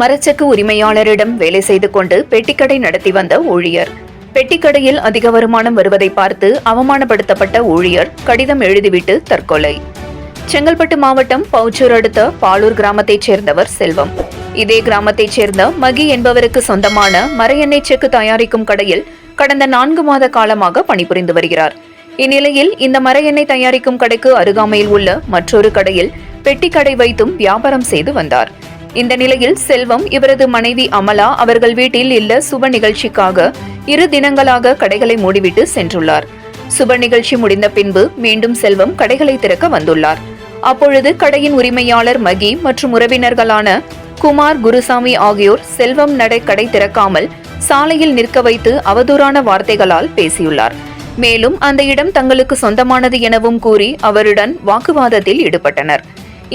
மரச்சக்கு உரிமையாளரிடம் வேலை செய்து கொண்டு பெட்டிக்கடை நடத்தி வந்த ஊழியர். பெட்டிக்கடையில் அதிக வருமானம் வருவதை பார்த்து அவமானப்படுத்தப்பட்ட ஊழியர் கடிதம் எழுதிவிட்டு தற்கொலை. செங்கல்பட்டு மாவட்டம் பவுச்சூர் அடுத்த பாலூர் கிராமத்தைச் சேர்ந்தவர் செல்வம். இதே கிராமத்தைச் சேர்ந்த மகி என்பவருக்கு சொந்தமான மர எண்ணெய் செக்கு தயாரிக்கும் கடையில் கடந்த நான்கு மாத காலமாக பணிபுரிந்து வருகிறார். இந்நிலையில் இந்த மர எண்ணெய் தயாரிக்கும் கடைக்கு அருகாமையில் உள்ள மற்றொரு கடையில் பெட்டி கடை வைத்தும் வியாபாரம் செய்து வந்தார். இந்த நிலையில் செல்வம் இவரது மனைவி அமலா அவர்கள் வீட்டில் இல்ல சுப நிகழ்ச்சிக்காக இரு தினங்களாக கடைகளை மூடிவிட்டு சென்றுள்ளார். சுப நிகழ்ச்சி முடிந்த பின்பு மீண்டும் செல்வம் கடைகளை திறக்க வந்துள்ளார். அப்பொழுது கடையின் உரிமையாளர் மகி மற்றும் உறவினர்களான குமார் குருசாமி ஆகியோர் செல்வம் நடை கடை திறக்காமல் சாலையில் நிற்க வைத்து அவதூறான வார்த்தைகளால் பேசியுள்ளார். மேலும் அந்த இடம் தங்களுக்கு சொந்தமானது எனவும் கூறி அவருடன் வாக்குவாதத்தில் ஈடுபட்டனர்.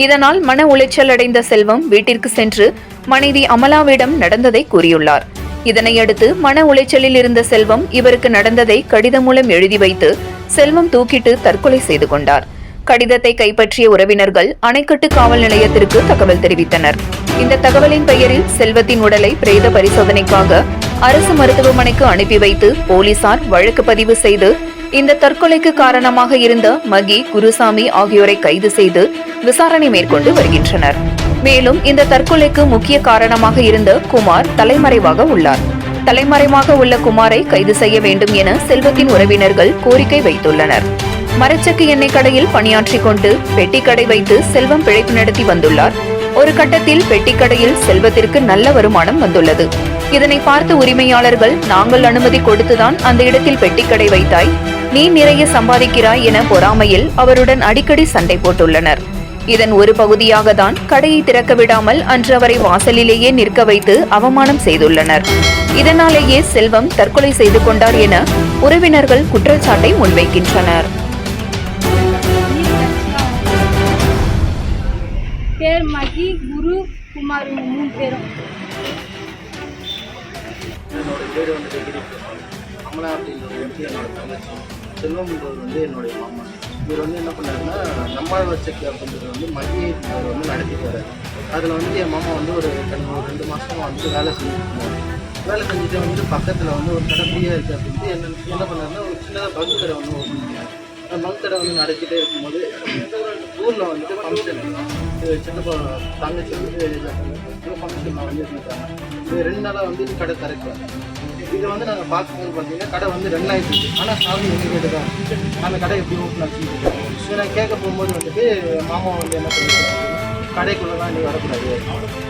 இதனால் மன உளைச்சல் அடைந்த செல்வம் வீட்டிற்கு சென்று மனைவி அமலாவிடம் நடந்ததை கூறியுள்ளார். இதனையடுத்து மன உளைச்சலில் இருந்த செல்வம் இவருக்கு நடந்ததை கடிதம் மூலம் எழுதி வைத்து செல்வம் தூக்கிட்டு தற்கொலை செய்து கொண்டார். கடிதத்தை கைப்பற்றிய உறவினர்கள் அணைக்கட்டு காவல் நிலையத்திற்கு தகவல் தெரிவித்தனர். இந்த தகவலின் பெயரில் செல்வத்தின் உடலை பிரேத பரிசோதனைக்காக அரசு மருத்துவமனைக்கு அனுப்பி வைத்து போலீசார் வழக்கு பதிவு செய்து இந்த தற்கொலைக்கு காரணமாக இருந்த மகி குருசாமி ஆகியோரை கைது செய்து விசாரணை மேற்கொண்டு வருகின்றனர். மேலும் இந்த தற்கொலைக்கு முக்கிய காரணமாக இருந்த குமார் தலைமறைவாக உள்ளார். தலைமறைவாக உள்ள குமாரை கைது செய்ய வேண்டும் என செல்வத்தின் உறவினர்கள் கோரிக்கை வைத்துள்ளனர். மரச்சக்கு எண்ணெய் கடையில் பணியாற்றிக் கொண்டு பெட்டி கடை வைத்து செல்வம் பிழைப்பு நடத்தி வந்துள்ளார். ஒரு கட்டத்தில் பெட்டி கடையில் செல்வத்திற்கு நல்ல வருமானம் வந்துள்ளது. இதனை பார்த்த உரிமையாளர்கள் நாங்கள் அனுமதி கொடுத்துதான் அந்த இடத்தில் பெட்டிக்கடை வைத்தாய். நீ நிறைய சம்பாதிக்கிறாய் என பொறாமையில் அவருடன் அடிக்கடி சண்டை போட்டுள்ளனர். இதன் ஒரு பகுதியாக தான் கடையை திறக்க விடாமல் அன்று அவரை வாசலிலேயே நிற்க வைத்து அவமானம் செய்துள்ளனர். இதனாலேயே செல்வம் தற்கொலை செய்து கொண்டார் என உறவினர்கள் குற்றச்சாட்டை முன்வைக்கின்றனர். பேர் மகி குரு குமார் மூணு பேரும். என்னோட பேர் வந்து அப்படின்றது வந்து என்னோட தங்கச்சி செல்வம்ன்றது வந்து என்னுடைய மாமா. இவர் வந்து என்ன பண்ணாருன்னா நம்மாழ்வார் செக் அப்படின்றது வந்து மதியை அவர் வந்து நடத்தி போகிறார் அதில் வந்து என் மாமா வந்து ஒரு ரெண்டு மாதம் வந்து வேலை செஞ்சுட்டு வேலை செஞ்சுட்டு வந்து பக்கத்தில் வந்து ஒரு கடை ஃப்ரீயாக இருக்குது அப்படின்ட்டு என்ன என்ன பண்ணாருன்னா ஒரு சின்னதாக பங்கு கடை வந்து ஓப்பன் பண்ணார். அந்த பங்கு கடை வந்து நடத்திட்டே இருக்கும்போது ஊரில் வந்துட்டு ஃபங்க்ஷன் சின்னப்பா தங்கச்சி வந்து ஃபங்க்ஷனில் வந்து இருந்துட்டாங்க இது ரெண்டு நாளாக வந்து கடை திறக்கல. இதை வந்து நாங்கள் பார்க்கும்போது பார்த்தீங்கன்னா கடை வந்து ரன் ஆகிடுச்சு ஆனால் சாமி எங்கள் கிட்ட தான். அந்த கடை எப்படி ஓப்பன் ஆச்சு இதை நான் கேட்க போகும்போது வந்துட்டு மாமா வந்து என்ன பண்ணிருக்காங்க கடைக்குள்ளெல்லாம் நீ வரக்கூடாது.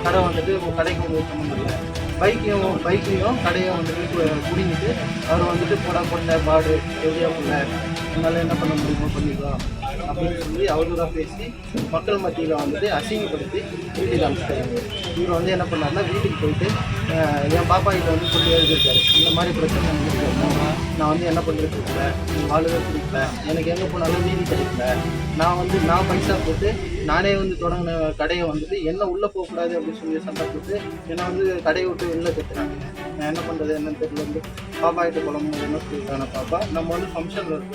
கடை வந்துட்டு உங்கள் கடைக்கு உங்களுக்கு சம்மந்தம் இல்லை பைக்கையும் பைக்கையும் கடையும் வந்துட்டு குடிங்கிட்டு அவர் வந்துட்டு போடா பொண்ணை பாடு எப்படியா பொண்ணை அதனால என்ன பண்ண முடியுமோ பண்ணிக்கலாம் அப்படின்னு சொல்லி அவதூறாக பேசி மக்கள் மத்தியில் வந்துட்டு அசிங்கப்படுத்தி வீட்டுக்கு அனுப்பிச்சிட்டாங்க இவர் வந்து என்ன பண்ணாருன்னா வீட்டுக்கு போயிட்டு என் பாப்பா கிட்ட வந்து சொல்லி எழுதியிருக்காரு. இந்த மாதிரி பிரச்சனை நான் வந்து என்ன பண்ணிட்டு இருக்கேன்? வாழவே பிடிக்கல. எனக்கு எங்கே போனாலும் நீதி கிடைக்கல. நான் வந்து நான் பைசா போட்டு நானே வந்து தொடங்கின கடையை வந்துட்டு என்ன உள்ளே போகக்கூடாது அப்படின்னு சொல்லி சண்டை போட்டு என்னை வந்து கடையை விட்டு வெளில கட்டுறாங்க. நான் என்ன பண்ணுறது என்னன்னு தெரியல. வந்து பாப்பா கிட்ட குழம்பு என்ன சொல்லியிருக்காங்க பாப்பா? நம்ம வந்து ஃபங்க்ஷனில்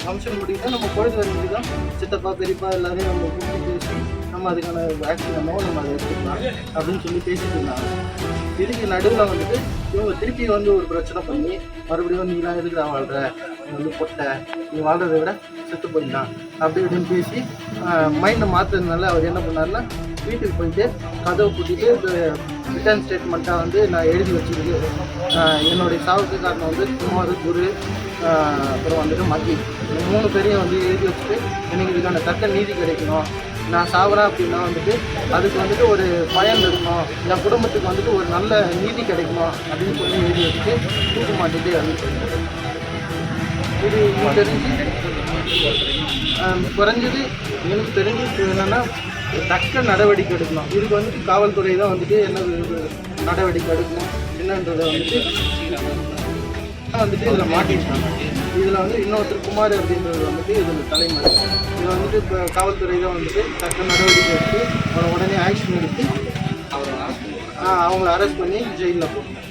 இருப்போம் ஃபங்க்ஷன் முடியுதா நம்ம பொழுது வரைக்கும் தான் சித்தப்பா பெரியப்பா எல்லாரையும் நம்ம கூப்பிட்டு பேசி நம்ம அதுக்கான ஆக்ஷன் நம்ம நம்ம அதை எடுத்துக்கலாம் அப்படின்னு சொல்லி பேசிட்டு இருந்தாங்க. இதுக்கு நடுவில் வந்துட்டு இவங்க திருப்பி வந்து ஒரு பிரச்சனை பண்ணி மறுபடியும் நீலாம் இருக்கிற வாழ்ற? நீ வந்து பொட்டை. நீ வாழ்கிறத விட செத்து போயிடலாம். அப்படி இப்படின்னு பேசி மைண்டை மாற்றுறதுனால அவர் என்ன பண்ணாருன்னா வீட்டுக்கு போயிட்டு கதவை பூட்டிட்டு ரிட்டர்ன் ஸ்டேட்மெண்ட்டாக வந்து நான் எழுதி வச்சிருக்கு என்னுடைய சாவுக்கு காரணம் வந்து குமார் குரு அப்புறம் வந்துட்டு மக்கி இந்த மூணு பேரையும் வந்து எழுதி வச்சுட்டு எனக்கு இதுக்கான தக்க நீதி கிடைக்கணும். நான் சாகுறேன் அப்படின்னா வந்துட்டு அதுக்கு வந்துட்டு ஒரு பயன் இருக்கணும். என் குடும்பத்துக்கு வந்துட்டு ஒரு நல்ல நீதி கிடைக்கணும் அப்படின்னு சொல்லி எழுதி வச்சுட்டு தூக்க மாட்டிட்டு அப்படின்னு இது தெரிஞ்சு குறைஞ்சது எனக்கு தெரிஞ்சு என்னென்னா தக்க நடவடிக்கை எடுக்கணும். இதுக்கு வந்துட்டு காவல்துறை தான் வந்துட்டு என்ன நடவடிக்கை எடுக்கணும் என்னன்றதை வந்துட்டு வந்துட்டு இதில் மாட்டிட்டாங்க இதில் வந்து இன்னொருத்தர் குமார் அப்படின்றது வந்துட்டு இதில் தலைமை. இதை வந்துட்டு இப்போ காவல்துறை தான் வந்துட்டு தக்க நடவடிக்கை எடுத்து அவரை உடனே ஆக்ஷன் எடுத்து அவரை அவங்கள அரெஸ்ட் பண்ணி ஜெயிலில் போட்டாங்க.